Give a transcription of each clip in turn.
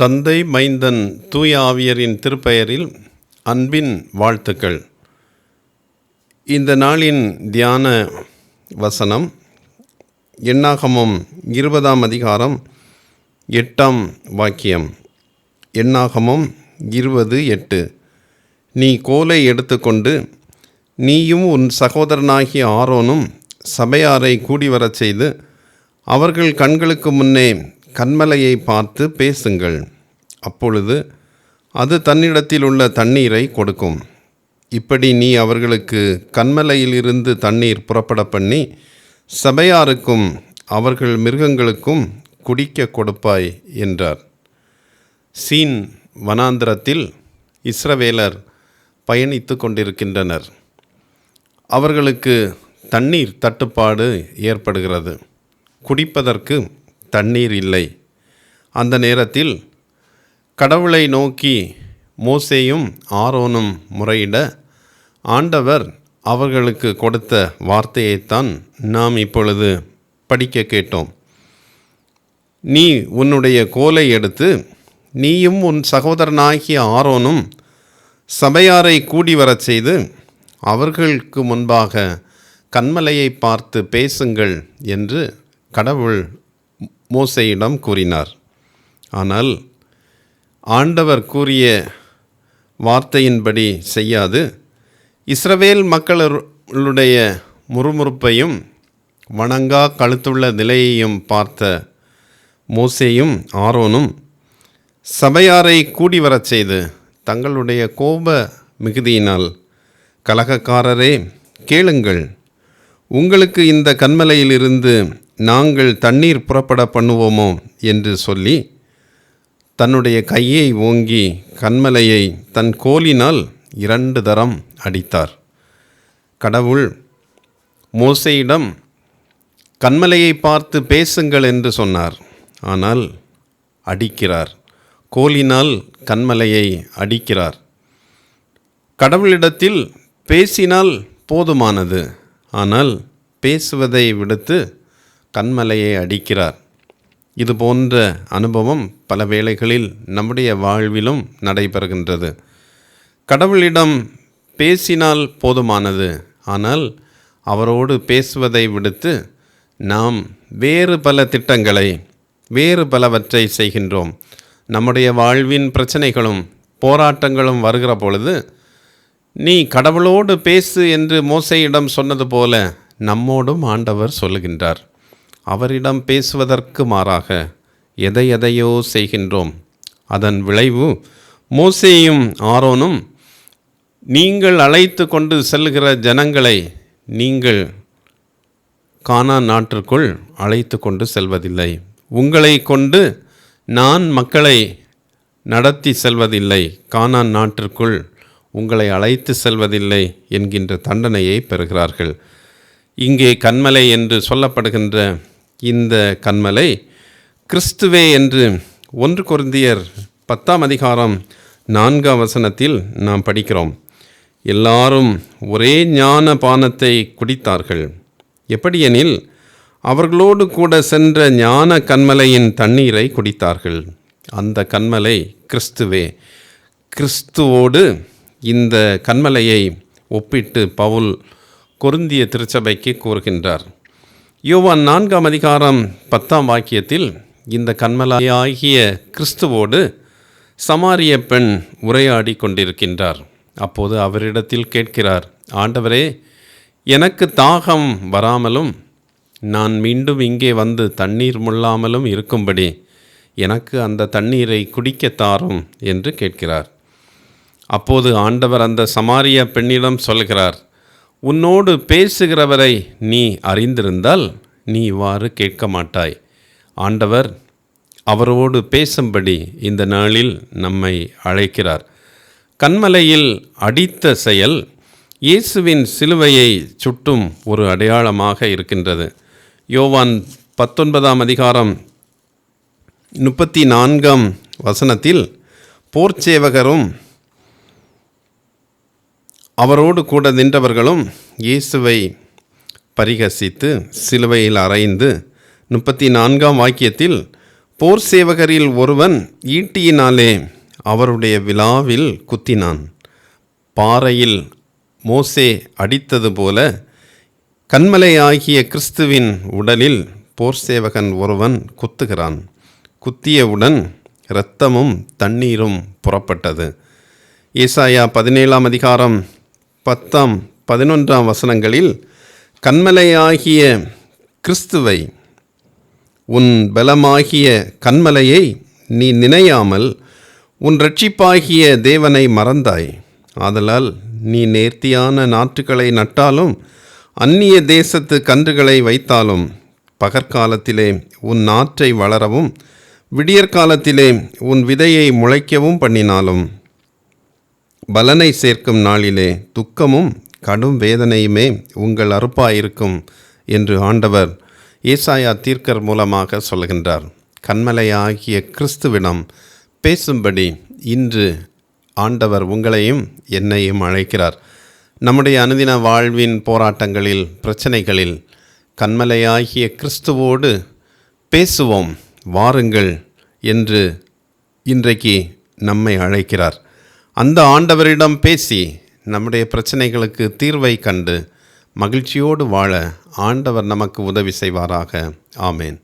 தந்தை மைந்தன் தூய ஆவியரின் திருப்பெயரில் அன்பின் வாழ்த்துக்கள். இந்த நாளின் தியான வசனம் எண்ணாகமம் இருபதாம் அதிகாரம் எட்டாம் வாக்கியம். எண்ணாகமம் இருபது எட்டு. நீ கோலை எடுத்துக்கொண்டு நீயும் உன் சகோதரனாகிய ஆரோனும் சபையாரை கூடி வரச் செய்து அவர்கள் கண்களுக்கு முன்னே கண்மலையை பார்த்து பேசுங்கள். அப்பொழுது அது தன்னிடத்தில் உள்ள தண்ணீரை கொடுக்கும். இப்படி நீ அவர்களுக்கு கண்மலையிலிருந்து தண்ணீர் புறப்பட பண்ணி சபையாருக்கும் அவர்கள் மிருகங்களுக்கும் குடிக்க கொடுப்பாய் என்றார். சீன் வனாந்திரத்தில் இஸ்ரவேலர் பயணித்து கொண்டிருக்கின்றனர். அவர்களுக்கு தண்ணீர் தட்டுப்பாடு ஏற்படுகிறது. குடிப்பதற்கு தண்ணீர் இல்லை. அந்த நேரத்தில் கடவுளை நோக்கி மோசேயும் ஆரோனும் முறையிட ஆண்டவர் அவர்களுக்கு கொடுத்த வார்த்தையைத்தான் நாம் இப்பொழுது படிக்க கேட்டோம். நீ உன்னுடைய கோலை எடுத்து நீயும் உன் சகோதரனாகிய ஆரோனும் சபையாரை கூடி வரச் செய்து அவர்களுக்கு முன்பாக கண்மலையை பார்த்து பேசுங்கள் என்று கடவுள் மோசையிடம் கூறினார். ஆனால் ஆண்டவர் கூறிய வார்த்தையின்படி செய்யாது. இஸ்ரவேல் மக்களுடைய முறுமுறுப்பையும் வணங்கா கழுத்துள்ள நிலையையும் பார்த்த மோசேயும் ஆரோனும் சபையாரை கூடி வரச் செய்து தங்களுடைய கோப மிகுதியினால் கலகக்காரரே கேளுங்கள். உங்களுக்கு இந்த கண்மலையிலிருந்து நாங்கள் தண்ணீர் புறப்பட பண்ணுவோமோ என்று சொல்லி தன்னுடைய கையை ஓங்கி கண்மலையை தன் கோலினால் இரண்டு தரம் அடித்தார். கடவுள் மோசையிடம் கண்மலையை பார்த்து பேசுங்கள் என்று சொன்னார். ஆனால் அடிக்கிறார். கோலினால் கண்மலையை அடிக்கிறார். கடவுளிடத்தில் பேசினால் போதுமானது. ஆனால் பேசுவதை விடுத்து கண்மலையை அடிக்கிறார். இது போன்ற அனுபவம் பல வேளைகளில் நம்முடைய வாழ்விலும் நடைபெறுகின்றது. கடவுளிடம் பேசினால் போதுமானது. ஆனால் அவரோடு பேசுவதை விடுத்து நாம் வேறு பல திட்டங்களை வேறு பலவற்றை செய்கின்றோம். நம்முடைய வாழ்வின் பிரச்சனைகளும் போராட்டங்களும் வருகிற பொழுது நீ கடவுளோடு பேசு என்று மோசையிடம் சொன்னது போல நம்மோடும் ஆண்டவர் சொல்லுகின்றார். அவரிடம் பேசுவதற்கு மாறாக எதை எதையோ செய்கின்றோம். அதன் விளைவு மோசேயும் ஆரோனும் நீங்கள் அழைத்து கொண்டு செல்கிற ஜனங்களை நீங்கள் கானா நாட்டிற்குள் அழைத்து கொண்டு செல்வதில்லை. உங்களை கொண்டு நான் மக்களை நடத்தி செல்வதில்லை. கானான் நாட்டிற்குள் உங்களை அழைத்து செல்வதில்லை என்கின்ற தண்டனையை பெறுகிறார்கள். இங்கே கண்மலை என்று சொல்லப்படுகின்ற இந்த கண்மலை கிறிஸ்துவே என்று ஒன்று கொருந்தியர் பத்தாம் அதிகாரம் நான்காம் வசனத்தில் நாம் படிக்கிறோம். எல்லாரும் ஒரே ஞான பானத்தை குடித்தார்கள். எப்படியெனில் அவர்களோடு கூட சென்ற ஞான கண்மலையின் தண்ணீரை குடித்தார்கள். அந்த கண்மலை கிறிஸ்துவே. கிறிஸ்துவோடு இந்த கண்மலையை ஒப்பிட்டு பவுல் கொருந்திய திருச்சபைக்கு கூறுகின்றார். யோவான் நான்காம் அதிகாரம் பத்தாம் வாக்கியத்தில் இந்த கண்மலையாகிய கிறிஸ்துவோடு சமாரிய பெண் உரையாடி கொண்டிருக்கின்றார். அப்போது அவரிடத்தில் கேட்கிறார் ஆண்டவரே எனக்கு தாகம் வராமலும் நான் மீண்டும் இங்கே வந்து தண்ணீர் முள்ளாமலும் இருக்கும்படி எனக்கு அந்த தண்ணீரை குடிக்கத் தாரும் என்று கேட்கிறார். அப்போது ஆண்டவர் அந்த சமாரிய பெண்ணிடம் சொல்கிறார் உன்னோடு பேசுகிறவரை நீ அறிந்திருந்தால் நீ இவ்வாறு கேட்க மாட்டாய். ஆண்டவர் அவரோடு பேசும்படி இந்த நாளில் நம்மை அழைக்கிறார். கண்மலையில் அடித்த செயல் இயேசுவின் சிலுவையை சுட்டும் ஒரு அடையாளமாக இருக்கின்றது. யோவான் பத்தொன்பதாம் அதிகாரம் முப்பத்தி நான்காம் வசனத்தில் போர்ச்சேவகரும் அவரோடு கூட நின்றவர்களும் இயேசுவை பரிகசித்து சிலுவையில் அறைந்து முப்பத்தி நான்காம் வாக்கியத்தில் போர் சேவகரில் ஒருவன் ஈட்டியினாலே அவருடைய விழாவில் குத்தினான். பாறையில் மோசே அடித்தது போல கண்மலையாகிய கிறிஸ்துவின் உடலில் போர் சேவகன் ஒருவன் குத்துகிறான். குத்தியவுடன் இரத்தமும் தண்ணீரும் புறப்பட்டது. ஏசாயா பதினேழாம் அதிகாரம் பத்தாம் பதினொன்றாம் வசனங்களில் கண்மலையாகிய கிறிஸ்துவை உன் பலமாகிய கண்மலையை நீ நினையாமல் உன் ரட்சிப்பாகிய தேவனை மறந்தாய். ஆதலால் நீ நேர்த்தியான நாற்றுகளை நட்டாலும் அந்நிய தேசத்து கன்றுகளை வைத்தாலும் பகற்காலத்திலே உன் நாற்றை வளரவும் விடியற்காலத்திலே உன் விதையை முளைக்கவும் பண்ணினாலும் பலனை சேர்க்கும் நாளிலே துக்கமும் கடும் வேதனையுமே உங்கள் அறுப்பாயிருக்கும் என்று ஆண்டவர் ஏசாயா தீர்க்கர் மூலமாக சொல்கின்றார் கண்மலையாகிய கிறிஸ்துவிடம் பேசும்படி இன்று ஆண்டவர் உங்களையும் என்னையும் அழைக்கிறார். நம்முடைய அனுதின வாழ்வின் போராட்டங்களில் பிரச்சனைகளில் கண்மலையாகிய கிறிஸ்துவோடு பேசுவோம் வாருங்கள் என்று இன்றைக்கு நம்மை அழைக்கிறார். அந்த ஆண்டவரிடம் பேசி நம்முடைய பிரச்சனைகளுக்கு தீர்வை கண்டு மகிழ்ச்சியோடு வாழ ஆண்டவர் நமக்கு உதவி செய்வாராக. ஆமேன்.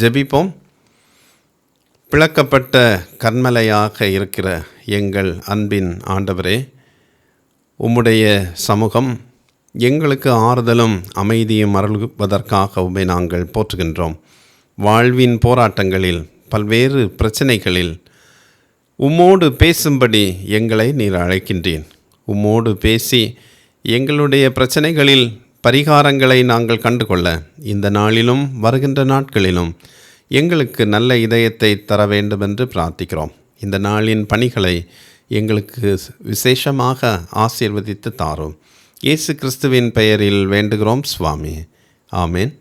ஜெபிப்போம். பிளக்கப்பட்ட கண்மலையாக இருக்கிற எங்கள் அன்பின் ஆண்டவரே உம்முடைய சமூகம் எங்களுக்கு ஆறுதலும் அமைதியும் அருள்வதற்காக உம்மை நாங்கள் போற்றுகின்றோம். வாழ்வின் போராட்டங்களில் பல்வேறு பிரச்சனைகளில் உம்மோடு பேசும்படி எங்களை நீர் அழைக்கின்றேன் உம்மோடு பேசி எங்களுடைய பிரச்சனைகளில் பரிகாரங்களை நாங்கள் கண்டுகொள்ள இந்த நாளிலும் வருகின்ற நாட்களிலும் எங்களுக்கு நல்ல இதயத்தை தர வேண்டுமென்று பிரார்த்திக்கிறோம். இந்த நாளின் பணிகளை எங்களுக்கு விசேஷமாக ஆசீர்வதித்து தாரும். இயேசு கிறிஸ்துவின் பெயரில் வேண்டுகிறோம் சுவாமி. ஆமேன்.